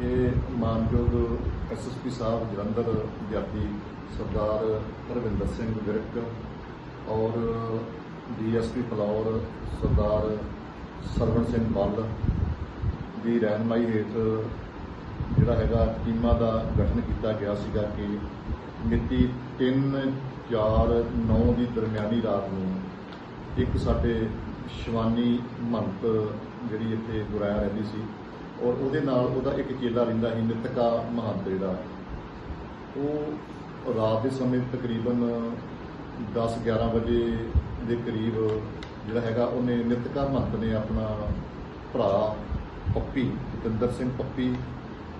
ਇਹ ਮਾਨਯੋਗ ਐਸਐਸਪੀ ਸਾਹਿਬ, ਜਲੰਧਰ ਜਾਤੀ ਸਰਦਾਰ ਰਵਿੰਦਰ ਸਿੰਘ ਵਿਰਕ ਔਰ ਡੀਐਸਪੀ ਫਲੌਰ ਸਰਦਾਰ ਸਰਵਣ ਸਿੰਘ ਬੱਲ ਦੀ ਰਹਿਨਮਾਈ ਹੇਠ ਜਿਹੜਾ ਹੈਗਾ ਟੀਮਾਂ ਦਾ ਗਠਨ ਕੀਤਾ ਗਿਆ ਸੀਗਾ ਕਿ ਮਿਤੀ 3 4 9 ਦੀ ਦਰਮਿਆਨੀ ਰਾਤ ਨੂੰ ਇੱਕ ਸਾਡੇ ਸ਼ਿਵਾਨੀ ਮੰਤ ਜਿਹੜੀ ਇੱਥੇ ਗੁਰਾਇਆ ਰਹਿੰਦੀ ਸੀ ਔਰ ਉਹਦੇ ਨਾਲ ਉਹਦਾ ਇੱਕ ਚੇਲਾ ਰਹਿੰਦਾ ਸੀ, ਨਿਤਕਾ ਮਹੰਤ ਜਿਹੜਾ ਉਹ ਰਾਤ ਦੇ ਸਮੇਂ ਤਕਰੀਬਨ 10 11 ਵਜੇ ਦੇ ਕਰੀਬ ਜਿਹੜਾ ਹੈਗਾ, ਉਹਨੇ ਨਿਤਕਾ ਮਹੰਤ ਨੇ ਆਪਣਾ ਭਰਾ ਪੱਪੀ, ਜਤਿੰਦਰ ਸਿੰਘ ਪੱਪੀ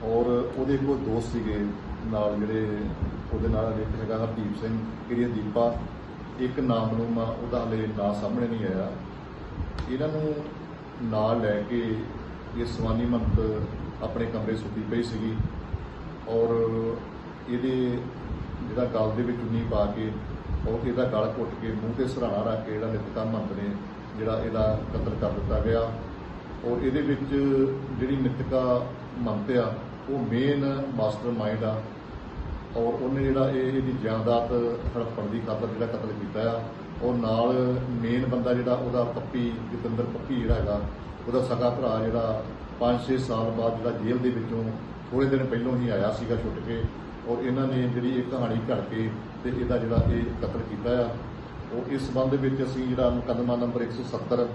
ਔਰ ਉਹਦੇ ਕੋਲ ਦੋਸਤ ਸੀਗੇ ਨਾਲ ਜਿਹੜੇ ਉਹਦੇ ਨਾਲ ਇੱਕ ਹੈਗਾ ਹਰਦੀਪ ਸਿੰਘ ਕਿਰਿਆ ਦੀਪਾ ਇੱਕ ਨਾਮ ਨੂੰ ਉਹਦਾ ਹਲੇ ਨਾਂ ਸਾਹਮਣੇ ਨਹੀਂ ਆਇਆ। ਇਹਨਾਂ ਨੂੰ ਨਾਲ ਲੈ ਕੇ ਇਹ ਸਵਾਨੀ ਮੰਤ ਆਪਣੇ ਕਮਰੇ ਸੁੱਤੀ ਪਈ ਸੀਗੀ ਔਰ ਇਹਦੇ ਜਿਹੜਾ ਗਲ ਦੇ ਵਿੱਚ ਉਨੀ ਪਾ ਕੇ ਔਰ ਇਹਦਾ ਗਲ ਘੁੱਟ ਕੇ ਮੂੰਹ ਤੇ ਸਰਾਣਾ ਰੱਖ ਕੇ ਜਿਹੜਾ ਨਿਤਕਾ ਮੰਤ ਨੇ ਜਿਹੜਾ ਇਹਦਾ ਕਤਲ ਕਰ ਦਿੱਤਾ ਗਿਆ। ਔਰ ਇਹਦੇ ਵਿੱਚ ਜਿਹੜੀ ਨਿਤਕਾ ਮੰਤ ਆ, ਉਹ ਮੇਨ ਮਾਸਟਰ ਮਾਈਂਡ ਆ। ਔਰ ਉਹਨੇ ਜਿਹੜਾ ਇਹ ਇਹਦੀ ਜਾਇਦਾਦ ਹੜਪਣ ਦੀ ਖਾਤਰ ਜਿਹੜਾ ਕਤਲ ਕੀਤਾ ਆ ਔਰ ਨਾਲ ਮੇਨ ਬੰਦਾ ਜਿਹੜਾ ਉਹਦਾ ਪੱਪੀ ਜਤਿੰਦਰ ਪੱਪੀ ਜਿਹੜਾ ਹੈਗਾ, ਉਹਦਾ ਸਗਾ ਭਰਾ ਜਿਹੜਾ 5-6 ਸਾਲ ਬਾਅਦ ਜਿਹੜਾ ਜੇਲ੍ਹ ਦੇ ਵਿੱਚੋਂ ਥੋੜੇ ਦਿਨ ਪਹਿਲਾਂ ਹੀ ਆਇਆ ਸੀਗਾ ਛੁੱਟ ਕੇ ਔਰ ਇਹਨਾਂ ਨੇ ਜਿਹੜੀ ਇਹ ਕਹਾਣੀ ਘੜ ਕੇ ਤੇ ਇਹਦਾ ਜਿਹੜਾ ਇਹ ਕਤਲ ਕੀਤਾ ਆ। ਉਹ ਇਸ ਸੰਬੰਧ ਵਿੱਚ ਅਸੀਂ ਜਿਹੜਾ ਮੁਕੱਦਮਾ ਨੰਬਰ 170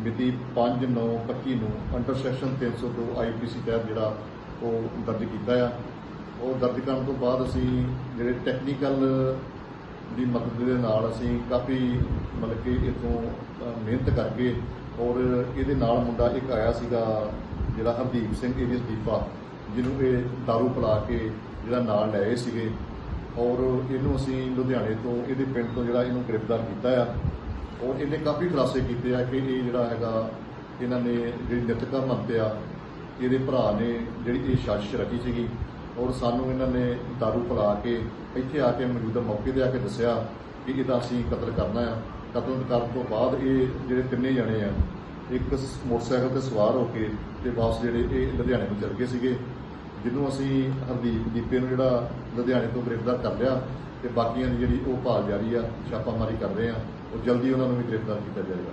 ਮਿਤੀ 5/9/25 ਨੂੰ ਅੰਡਰ ਸੈਕਸ਼ਨ 302 ਆਈਪੀਸੀ ਤਹਿਤ ਜਿਹੜਾ ਉਹ ਦਰਜ ਕੀਤਾ ਆ। ਉਹ ਦਰਜ ਕਰਨ ਤੋਂ ਬਾਅਦ ਅਸੀਂ ਜਿਹੜੇ ਟੈਕਨੀਕਲ ਦੀ ਮਦਦ ਦੇ ਨਾਲ ਅਸੀਂ ਕਾਫੀ ਮਤਲਬ ਕਿ ਇਥੋਂ ਮਿਹਨਤ ਕਰਕੇ ਔਰ ਇਹਦੇ ਨਾਲ ਮੁੰਡਾ ਇੱਕ ਆਇਆ ਸੀਗਾ ਜਿਹੜਾ ਹਰਦੀਪ ਸਿੰਘ ਏਰੀਅਸ ਦੀਪਾ ਜਿਹਨੂੰ ਇਹ दारू ਪਿਲਾ ਕੇ ਜਿਹੜਾ ਨਾਲ ਲਏ ਸੀਗੇ। ਔਰ ਇਹਨੂੰ ਅਸੀਂ ਲੁਧਿਆਣੇ ਤੋਂ, ਇਹਦੇ ਪਿੰਡ ਤੋਂ ਜਿਹੜਾ ਇਹਨੂੰ ਗ੍ਰਿਫਤਾਰ ਕੀਤਾ ਆ। ਔਰ ਇਹਨੇ ਕਾਫੀ ਖੁਲਾਸੇ ਕੀਤੇ ਆ ਕਿ ਇਹ ਜਿਹੜਾ ਹੈਗਾ, ਇਹਨਾਂ ਨੇ ਜਿਹੜੀ ਨਿਤਕਾ ਮੰਤਿਆ ਇਹਦੇ ਭਰਾ ਨੇ ਜਿਹੜੀ ਇਹ ਸਾਜ਼ਿਸ਼ ਰਚੀ ਸੀਗੀ। ਔਰ ਸਾਨੂੰ ਇਹਨਾਂ ਨੇ ਦਾਰੂ ਪਿਲਾ ਕੇ ਇੱਥੇ ਆ ਕੇ ਮੌਜੂਦਾ ਮੌਕੇ ਤੇ ਆ ਕੇ ਦੱਸਿਆ ਕਿ ਇਹਦਾ ਅਸੀਂ ਕਤਲ ਕਰਨਾ ਆ। ਕਤਲ ਕਰਨ ਤੋਂ ਬਾਅਦ ਇਹ ਜਿਹੜੇ ਤਿੰਨੇ ਜਣੇ ਆ, ਇੱਕ ਮੋਟਰਸਾਈਕਲ ਤੇ ਸਵਾਰ ਹੋ ਕੇ ਤੇ ਵਾਪਸ ਜਿਹੜੇ ਇਹ ਲੁਧਿਆਣੇ ਨੂੰ ਚਲ ਗਏ ਸੀਗੇ। ਜਿਹਨੂੰ ਅਸੀਂ ਹਰਦੀਪ ਦੀਪੇ ਨੂੰ ਜਿਹੜਾ ਲੁਧਿਆਣੇ ਤੋਂ ਗ੍ਰਿਫਤਾਰ ਕਰ ਲਿਆ ਤੇ ਬਾਕੀਆਂ ਦੀ ਜਿਹੜੀ ਉਹ ਭਾਲ ਜਾਰੀ ਆ, ਛਾਪਾਮਾਰੀ ਕਰ ਰਹੇ ਆ। ਉਹ ਜਲਦੀ ਉਹਨਾਂ ਨੂੰ ਵੀ ਗ੍ਰਿਫਤਾਰ ਕੀਤਾ ਜਾਏਗਾ।